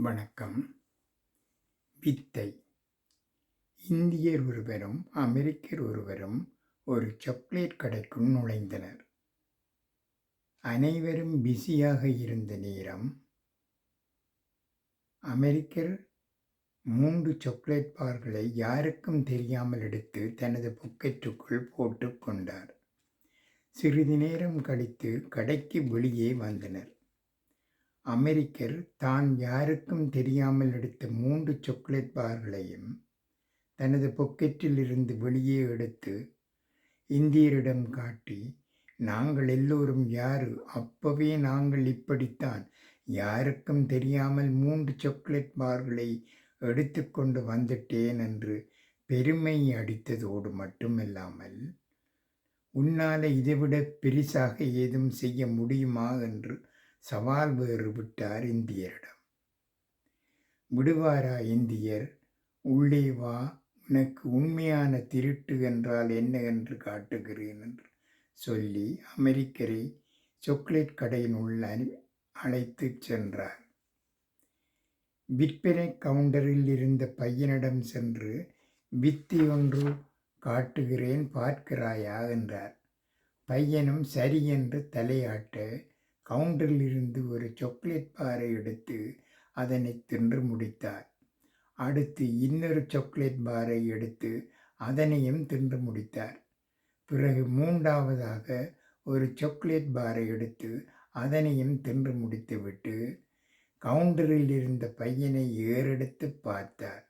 வணக்கம். வித்தை. இந்தியர் ஒருவரும் அமெரிக்கர் ஒருவரும் ஒரு சாக்லேட் கடைக்குள் நுழைந்தனர். அனைவரும் பிஸியாக இருந்த நேரம் அமெரிக்கர் மூன்று சாக்லேட் பார்களை யாருக்கும் தெரியாமல் எடுத்து தனது பொக்கெட்டுக்குள் போட்டு கொண்டார். சிறிது நேரம் கழித்து கடைக்கு வெளியே வந்தனர். அமெரிக்கர் தான் யாருக்கும் தெரியாமல் எடுத்த மூன்று சாக்லேட் பார்களையும் தனது பொக்கெட்டில் இருந்து வெளியே எடுத்து இந்தியரிடம் காட்டி நாங்கள் எல்லோரும் யாரு? அப்பவே நாங்கள் இப்படித்தான். யாருக்கும் தெரியாமல் மூன்று சாக்லேட் பார்களை எடுத்துக்கொண்டு வந்துட்டேன் என்று பெருமை அடித்ததோடு மட்டுமில்லாமல் உன்னால இதைவிட பெரிசாக ஏதும் செய்ய முடியுமா என்று சவால் வேறு விட்டார் இந்தியரிடம். விடுவாரா இந்தியர் உள்ளே வா உனக்கு உண்மையான திருட்டு என்றால் என்ன என்று காட்டுகிறேன் என்று சொல்லி அமெரிக்கரை சாக்லேட் கடையின் உள்ள அழைத்து சென்றார். விற்பனை கவுண்டரில் இருந்த பையனிடம் சென்று வித்தி ஒன்று காட்டுகிறேன் பார்க்கிறாயா? என்றார். பையனும் சரி என்று தலையாட்ட கவுண்டரில் இருந்து ஒரு சாக்லேட் பாரை எடுத்து அதனை தின்று முடித்தார். அடுத்து இன்னொரு சாக்லேட் பாரை எடுத்து அதனையும் தின்று முடித்தார். பிறகு மூன்றாவதாக ஒரு சாக்லேட் பாரை எடுத்து அதனையும் தின்று முடித்துவிட்டு கவுண்டரில் இருந்த பையனை ஏறெடுத்து பார்த்தார்.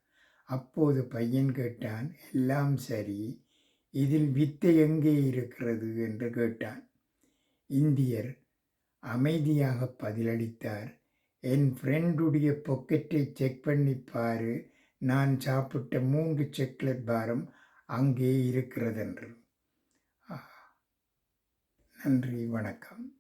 அப்போது பையன் கேட்டான் எல்லாம் சரி இதில் வித்தை எங்கே இருக்கிறது? என்று கேட்டான். இந்தியர் அமைதியாக பதிலளித்தார். என் ஃப்ரெண்டுடைய பொக்கெட்டை செக் பண்ணி பாரு. நான் சாப்பிட்ட மூன்று சாக்லேட் பாரம் அங்கே இருக்கிறதென்று. நன்றி வணக்கம்.